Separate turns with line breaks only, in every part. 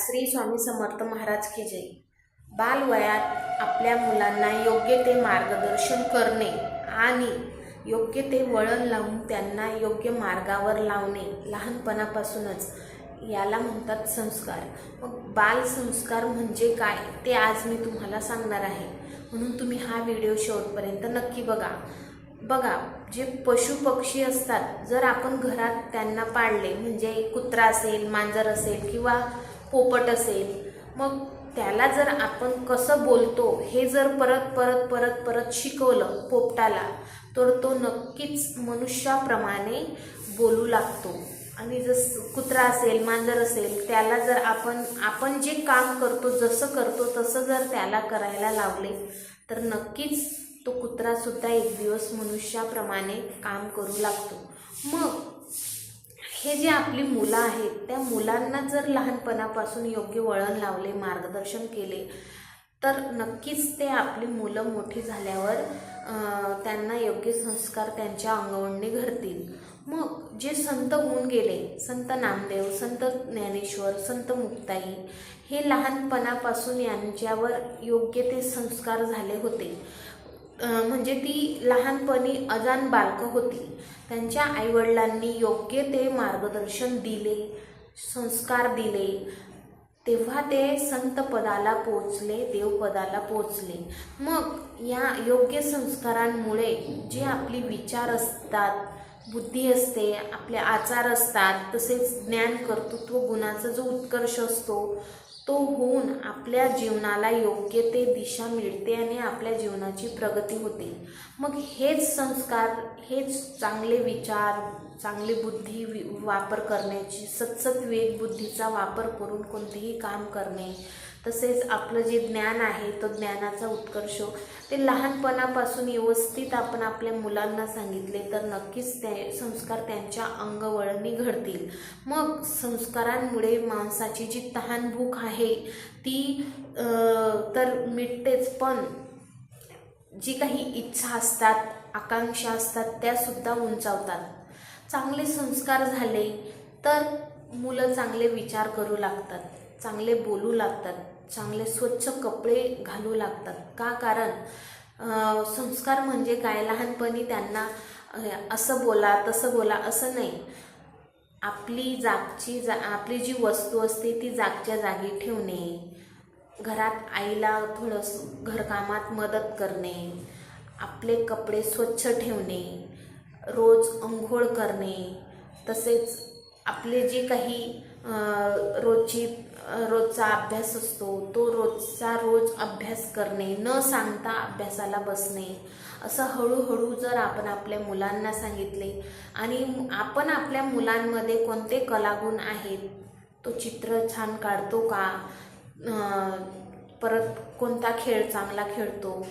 श्री स्वामी समर्थ महाराज की जय. बालवयात आपल्या मुलांना योग्य ते मार्गदर्शन करणे आणि योग्य ते वळण लावून त्यांना योग्य मार्गावर लावणे लहानपणापासूनच याला म्हणतात संस्कार. मग बालसंस्कार म्हणजे काय ते आज मी तुम्हाला सांगणार आहे. म्हणून तुम्ही हा व्हिडिओ शेवटपर्यंत नक्की बघा. बघा जे पशु पक्षी असतात जर आपण घरात त्यांना पाळले म्हणजे कुत्रा असेल मांजर असेल किंवा पोपट असेल. मग त्याला जर आपण कसं बोलतो हे जर परत परत परत परत शिकवलं पोपटाला तर तो नक्कीच मनुष्याप्रमाणे बोलू लागतो. आणि जस कुत्रा असेल मांजर असेल त्याला जर आपण आपण जे काम करतो जसं करतो तसं जर त्याला करायला लावले तर नक्कीच तो कुत्रासुद्धा एक दिवस मनुष्याप्रमाणे काम करू लागतो. मग हे जे आपली मुलं आहेत त्या मुलांना जर लहानपणापासून योग्य वळण लावले मार्गदर्शन केले तर नक्कीच ते आपली मुलं मोठी झाल्यावर त्यांना योग्य संस्कार त्यांच्या अंगवळणी घडतील. मग जे संत होऊन गेले संत नामदेव संत ज्ञानेश्वर संत मुक्ताई हे लहानपणापासून यांच्यावर योग्य ते संस्कार झाले होते. म्हणजे ती लहानपणी अजान बालकं होती. त्यांच्या आईवडिलांनी योग्य ते मार्गदर्शन दिले संस्कार दिले. तेव्हा ते संतपदाला पोचले देवपदाला पोचले मग या योग्य संस्कारांमुळे जे आपली विचार असतात बुद्धी असते आपले आचार असतात तसेच ज्ञान कर्तृत्व गुणाचा जो उत्कर्ष असतो तो होऊन आपल्या जीवनाला योग्य ते दिशा मिळते आणि आपल्या जीवनाची प्रगती होते. मग हेच संस्कार हेच चांगले विचार चांगली बुद्धी वि वापर करण्याची सतसत वेग बुद्धीचा वापर करून कोणतेही काम करणे तसेच आपलं जे ज्ञान आहे तो ज्ञानाचा उत्कर्ष. ते लहानपणापासून व्यवस्थित आपण आपल्या मुलांना सांगितले तर नक्कीच ते संस्कार त्यांच्या अंगवळणी घडतील. मग संस्कारांमुळे माणसाची जी तहानभूक आहे ती तर मिटतेच. पण जी काही इच्छा असतात आकांक्षा असतात त्यासुद्धा उंचावतात. चांगले संस्कार झाले तर मुलं चांगले विचार करू लागतात चांगले बोलू लागतात. चांगले स्वच्छ कपडे घालू लागतात. का? कारण संस्कार म्हणजे काय? लहानपणी त्यांना असं बोला तसं बोला असं नाही. आपली जागची जा आपली जी वस्तू असते ती जागच्या जागी ठेवणे. घरात आईला थोडंसं घरकामात मदत करणे. आपले कपडे स्वच्छ ठेवणे. रोज अंघोळ करणे. तसेच आपले जे काही रोजची रोजचा अभ्यास असतो. तो रोजचा रोज अभ्यास करणे न सांगता अभ्यासाला बसणे असं हळूहळू जर आपण आपल्या मुलांना सांगितले आणि आपण आपल्या मुलांमध्ये कोणते कलागुण आहेत तो चित्र छान काढतो का? परत कोणता खेळ चांगला खेळतो?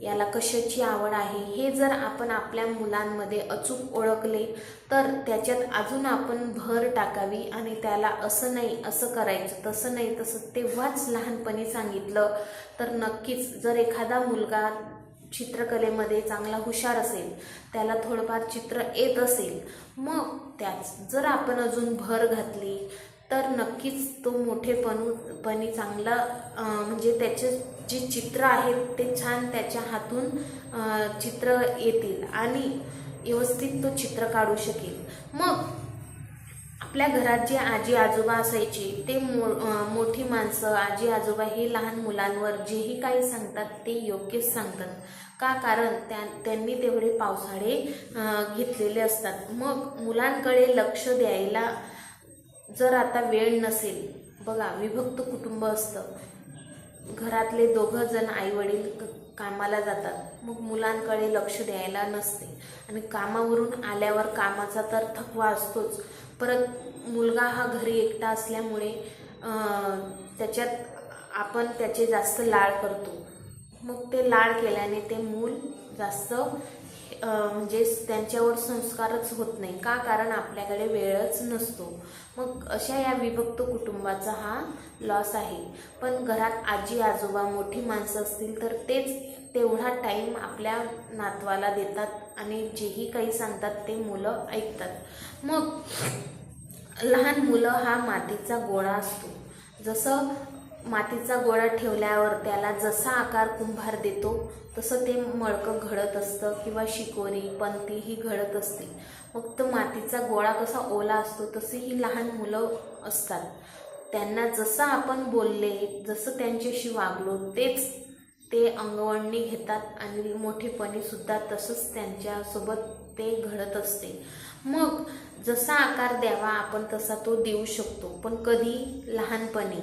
याला कशाची आवड आहे हे जर आपण आपल्या मुलांमध्ये अचूक ओळखले तर त्याच्यात अजून आपण भर टाकावी आणि त्याला असं नाही असं करायचं तसं नाही तसं तेव्हाच लहानपणी सांगितलं. तर नक्कीच जर एखादा मुलगा चित्रकलेमध्ये चांगला हुशार असेल त्याला थोडंफार चित्र येत असेल मग त्याच जर आपण अजून भर घातली तर नक्कीच तो मोठेपणू पणी चांगला म्हणजे त्याचे जे चित्र आहेत ते छान त्याच्या हातून चित्र येतील आणि व्यवस्थित तो चित्र काढू शकेल. मग आपल्या घरात जे आजी आजोबा असायचे ते मो मोठी माणसं आजी आजोबा हे लहान मुलांवर जेही काही सांगतात ते योग्यच सांगतात. का? कारण त्या त्यांनी तेवढे पावसाळे घेतलेले असतात. मग मुलांकडे लक्ष द्यायला जर आता वेळ नसेल बघा विभक्त कुटुंब असतं. घरातले दोघं जण आईवडील कामाला जातात. मग मुलांकडे लक्ष द्यायला नसते. आणि कामावरून आल्यावर कामाचा तर थकवा असतोच. परत मुलगा हा घरी एकटा असल्यामुळे त्याच्यात आपण त्याचे जास्त लाड करतो. मग ते लाड केल्याने ते मूल जास्त म्हणजे त्यांच्यावर संस्कारच होत नाही. का? कारण आपल्याकडे वेळच नसतो. मग अशा या विभक्त कुटुंबाचा हा लॉस आहे. पण घरात आजी आजोबा मोठी माणसं असतील तर तेच तेवढा टाईम आपल्या नातवाला देतात आणि जेही काही सांगतात ते मुलं ऐकतात. मग लहान मुलं हा मातीचा गोळा असतो. जसं मातीचा गोळा ठेवल्यावर त्याला जसा आकार कुंभार देतो तसं ते मळकं घडत असतं किंवा शिकोरी पंती ही घडत असते. मग तो मातीचा गोळा कसा ओला असतो तसे ही लहान मुलं असतात. त्यांना जसं आपण बोलले जसं त्यांच्याशी वागलो तेच ते अंगवळणी घेतात आणि मोठेपणी सुद्धा तसंच त्यांच्यासोबत ते घडत असते. मग जसा आकार द्यावा आपण तसा तो देऊ शकतो पण कधी? लहानपणी.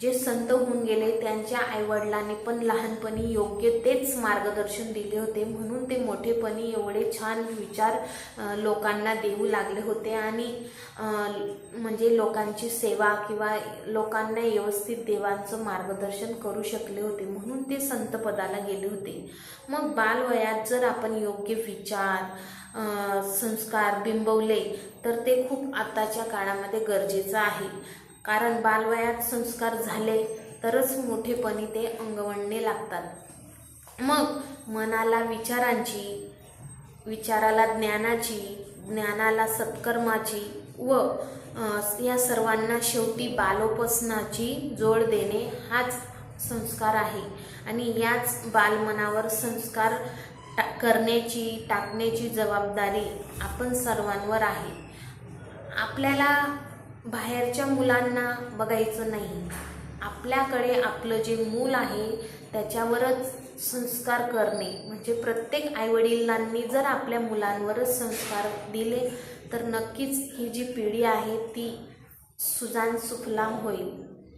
जे संत होऊन गेले त्यांच्या आईवडिलांनी पण लहानपणी योग्य तेच मार्गदर्शन दिले होते. म्हणून ते मोठेपणी एवढे छान विचार लोकांना देऊ लागले होते आणि म्हणजे लोकांची सेवा किंवा लोकांना व्यवस्थित देवांचं मार्गदर्शन करू शकले होते. म्हणून ते संतपदाला गेले होते. मग बालवयात जर आपण योग्य विचार संस्कार बिंबवले तर ते खूप आताच्या काळामध्ये गरजेचं आहे. कारण बालवयात संस्कार झाले तरच मोठेपणी ते अंगवळणे लागतात. मग मनाला विचारांची विचाराला ज्ञानाची ज्ञानाला सत्कर्माची व या सर्वांना शेवटी बालोपासनाची जोड देणे हाच संस्कार आहे. आणि याच बालमनावर संस्कार टा करण्याची टाकण्याची जबाबदारी आपण सर्वांवर आहे. आपल्याला बाहेरच्या मुलांना बघायचं नाही. आपल्याकडे आपलं जे मूल आहे त्याच्यावरच संस्कार करणे. म्हणजे प्रत्येक आईवडिलांनी जर आपल्या मुलांवरच संस्कार दिले तर नक्कीच ही जी पिढी आहे ती सुजान सुफलाम होईल.